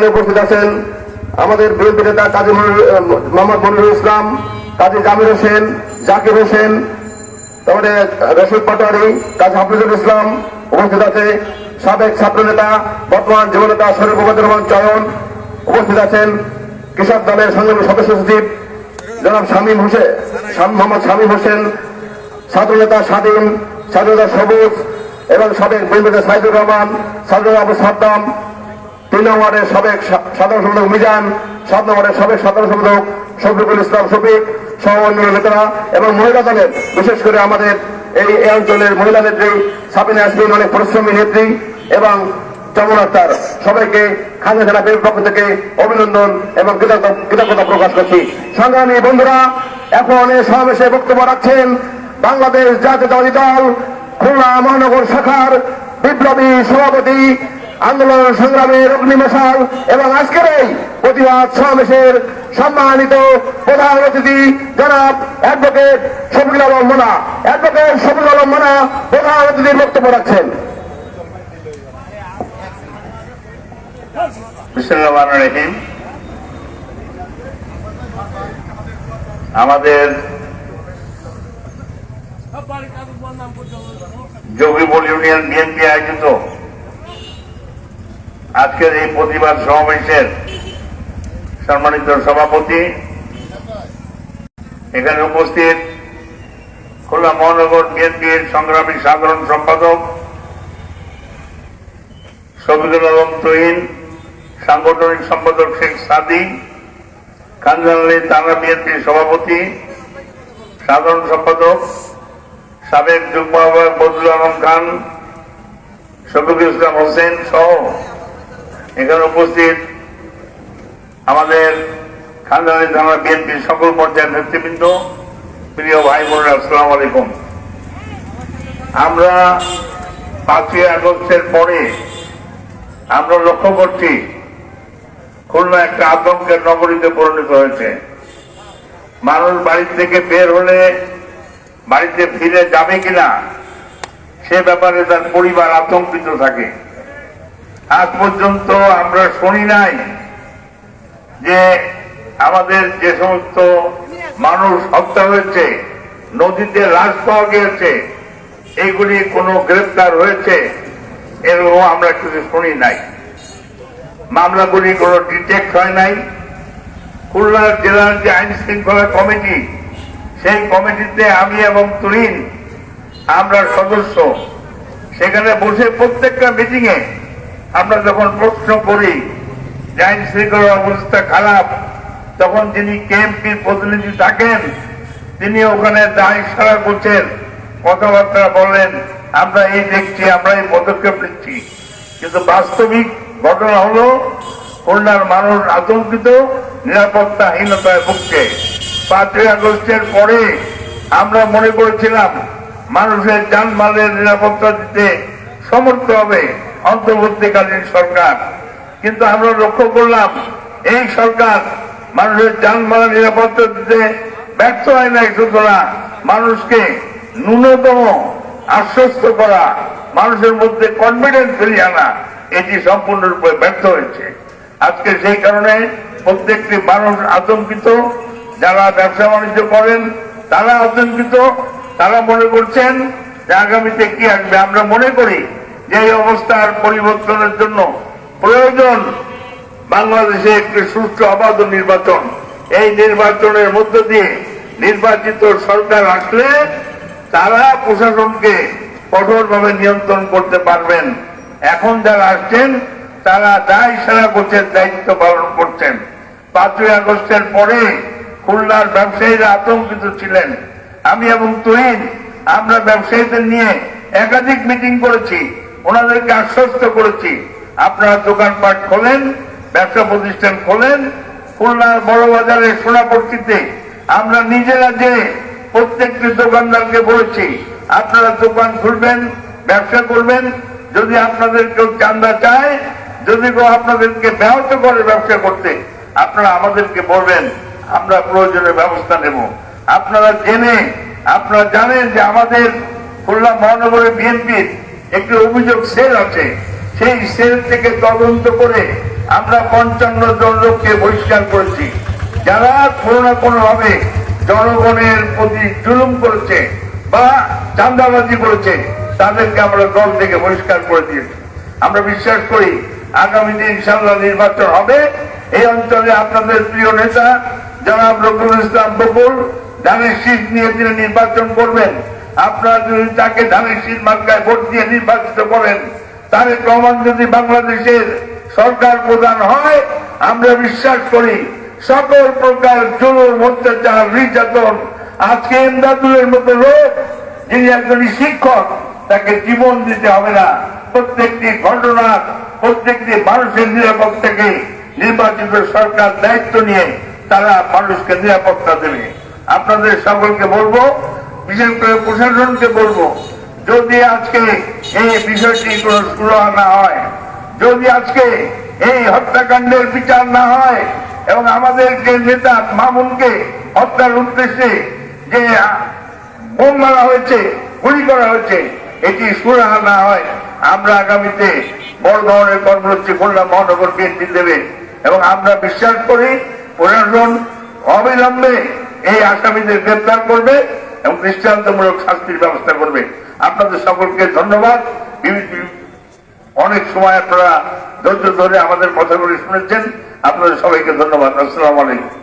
উপস্থিত আছেন আমাদের বিএনপি নেতা কাজী মোহাম্মদ মনিরুল ইসলাম, কাজী জামির হোসেন, জাকির হোসেন, তারপরে রশিদ পাটোয়ারি, কাজী হাফিজুল ইসলাম উপস্থিত আছে, সাবেক ছাত্র নেতা, বর্তমান যুব নেতা শরীফ মোহাম্মদ রহমান চয়ন উপস্থিত আছেন, কৃষক দলের সংগ্রামী সদস্য সচিব জনাব শামীম হোসেন শাম- মোহাম্মদ শামীম হোসেন, ছাত্র নেতা স্বাধীন স্বাধীনতা সবুজ, এবং সাবেক বিএনপি সাইদুর রহমান সাইদুর আবু সাদ্দাম তিন নম্বরের সাবেক সাধারণ সম্পাদক মিজান, সাত নম্বরের সাবেক সাধারণ সম্পাদক শফিকুল ইসলাম শফিক সহ অন্যান্য নেতারা এবং মহিলা দলের, বিশেষ করে আমাদের এই অঞ্চলের মহিলা নেত্রী, সাবিনা আসমিন অনেক পরিশ্রমী নেত্রী এবং আক্তার। সবাইকে খাজা জেলা বিএনপির পক্ষ থেকে অভিনন্দন এবং কৃতজ্ঞতা প্রকাশ করছি। সংগ্রামী বন্ধুরা, এখন এই সমাবেশে বক্তব্য রাখছেন বাংলাদেশ জাতীয়তাবাদী দল, খুলনা মহানগর শাখার বিপ্লবী সভাপতি আন্দোলন সংগ্রামের অগ্নিমশাল এবং আজকের এই প্রতিবাদ সমাবেশের সম্মানিত প্রধান অতিথি জনাব অ্যাডভোকেট শফিকুল আলম মোনা। অ্যাডভোকেট শফিকুল আলম মোনা প্রধান অতিথির বক্তব্য রাখছেন। আমাদের যোগীবল ইউনিয়ন বিএনপি আয়োজিত আজকের এই প্রতিবাদ সমাবেশের সম্মানিত সভাপতি এখানে উপস্থিত খুলনা মহানগর বিএনপির সংগ্রামী সাধারণ সম্পাদক, শফিকুল আলম তহিন, সাংগঠনিক সম্পাদক শেখ সাদি খানজানালী থানা বিএনপির সভাপতি, সাধারণ সম্পাদক সাবেক যুগ্ম আহ্বায়ক বদরুল আলম খান, শফিকুল ইসলাম হোসেন সহ এখানে উপস্থিত আমাদের খানজানালী থানা বিএনপির সকল পর্যায়ের নেতৃবৃন্দ, প্রিয় ভাই বোনেরা, আসসালাম আলাইকুম। আমরা পাঁচই আগস্টের পরে আমরা লক্ষ্য করছি, খুলনা একটা আতঙ্কের নগরীতে পরিণত হয়েছে। মানুষ বাড়ি থেকে বের হলে বাড়িতে ফিরে যাবে কিনা, সে ব্যাপারে তার পরিবার আতঙ্কিত থাকে। আজ পর্যন্ত আমরা শুনি নাই যে আমাদের যে সমস্ত মানুষ হত্যা হয়েছে, নদীতে লাশ পাওয়া গিয়েছে এইগুলি কোনো গ্রেপ্তার হয়েছে এরকম আমরা কিছু শুনি নাই। মামলাগুলি কোনো ডিটেক্ট হয় নাই। খুলনা জেলার যে আইন শৃঙ্খলা কমিটি, সেই কমিটিতে আমি এবং তুরিন আমরা সদস্য। সেখানে বসে প্রত্যেকটা মিটিং এ আমরা যখন প্রশ্ন করি আইন শৃঙ্খলার অবস্থা খারাপ, তখন যিনি কেএমপির প্রতিনিধি থাকেন, তিনি ওখানে দায় সারা করছেন, কথাবার্তা বলেন আমরা এই দেখছি, আমরা এই পদক্ষেপ নিচ্ছি। কিন্তু বাস্তবিক ঘটনা হলো, খুলনার মানুষ আতঙ্কিত, নিরাপত্তাহীনতায় ভুগছে। পাঁচই আগস্টের পরে আমরা মনে করেছিলাম, মানুষের যানমালের নিরাপত্তা দিতে সমর্থ হবে। অন্তর্বর্তীকালীন সরকার। কিন্তু আমরা লক্ষ্য করলাম, এই সরকার মানুষের যানমালের নিরাপত্তা দিতে ব্যর্থ হয় নাই, সুতরাং মানুষকে ন্যূনতম আশ্বস্ত করা, মানুষের মধ্যে কনফিডেন্স ফিরিয়ে আনা, এটি সম্পূর্ণরূপে ব্যর্থ হয়েছে। আজকে সেই কারণে প্রত্যেকটি মানুষ আতঙ্কিত, যারা ব্যবসা বাণিজ্য করেন, তারা আতঙ্কিত, তারা মনে করছেন যে আগামীতে কি আসবে। আমরা মনে করি এই অবস্থার পরিবর্তনের জন্য প্রয়োজন, বাংলাদেশে একটি সুষ্ঠু অবাধ নির্বাচন। এই নির্বাচনের মধ্য দিয়ে নির্বাচিত সরকার আসলে তারা প্রশাসনকে কঠোরভাবে নিয়ন্ত্রণ করতে পারবেন। এখন যারা আসছেন, তারা দায় সারা গোছের দায়িত্ব পালন করছেন। পাঁচই আগস্টের পরে খুলনার ব্যবসায়ীরা আতঙ্কিত ছিলেন। আমি এবং তুহিন, আমরা ব্যবসায়ীদের নিয়ে একাধিক মিটিং করেছি। ওনাদেরকে আশ্বস্ত করেছি, আপনারা দোকানপাট খোলেন, ব্যবসা প্রতিষ্ঠান খোলেন, খুলনার বড় বাজারে সোনাপট্টিতে আমরা নিজেরা যে প্রত্যেকটি দোকানদারকে বলেছি, আপনারা দোকান খুলবেন, ব্যবসা করবেন, যদি আপনাদের কেউ চান্দা চায়, যদি কেউ আপনাদেরকে ব্যাহত করে ব্যবসা করতে, আপনারা আমাদেরকে বলবেন, আমরা প্রয়োজনীয় ব্যবস্থা নেব। আপনারা জেনে, আপনারা জানেন যে আমাদের খুলনা মহানগরের বিএনপির একটি অভিযোগ সেল আছে। সেই সেল থেকে তদন্ত করে আমরা পঞ্চান্ন জন লোককে বহিষ্কার করেছি। যারা কোনো না কোনো ভাবে জনগণের প্রতি জুলুম করেছে বা চান্দাবাজি করেছে, তাদেরকে আমরা দল থেকে বহিষ্কার করে দিয়েছি। আমরা বিশ্বাস করি আগামী দিন ইনশাল্লাহ নির্বাচন হবে। এই অঞ্চলে আপনাদের প্রিয় নেতা জনাব রবুল ইসলাম বকুল, ধানের শীত নিয়ে তিনি নির্বাচন করবেন। আপনারা যদি তাকে ধানের মার্কায় ভোট দিয়ে নির্বাচিত করেন, তাহলে প্রমাণ যদি বাংলাদেশের সরকার প্রধান হয়, আমরা বিশ্বাস করি সকল প্রকার জুলুম, অত্যাচার, নির্যাতন আজকে এমদাদুলের মতো লোক, যিনি একজন শিক্ষক, তাকে জীবন দিতে হবে না। প্রত্যেকটি ঘটনা প্রত্যেকটি মানুষের নিরাপদ থেকে নির্বাচিত সরকার দায়িত্ব নিয়ে তারা মানুষকে নিরাপত্তা দেবে। আপনাদের সকলকে বলব বিশেষ করে প্রশাসনকে বলব, যদি আজকে এই বিষয়টি কোনো সুরাহা না হয়, যদি আজকে এই হত্যাকাণ্ডের বিচার না হয় এবং আমাদের যে নেতা মামুনকে হত্যার উদ্দেশ্যে যে বোম মারা হয়েছে, গুলি করা হয়েছে, এটি সুরাহা না হয়, আমরা আগামীতে বড় ধরনের কর্মসূচি খুলনা মহানগর বিএনপি দেবে এবং আমরা বিশ্বাস করি প্রশাসন অবিলম্বে এই আসামিদের গ্রেপ্তার করবে। এবং দৃষ্টান্তমূলক শাস্তির ব্যবস্থা করবে। আপনাদের সকলকে ধন্যবাদ। অনেক সময় আপনারা ধৈর্য ধরে আমাদের কথাগুলি শুনেছেন। আপনাদের সবাইকে ধন্যবাদ। আসসালাম আলাইকুম।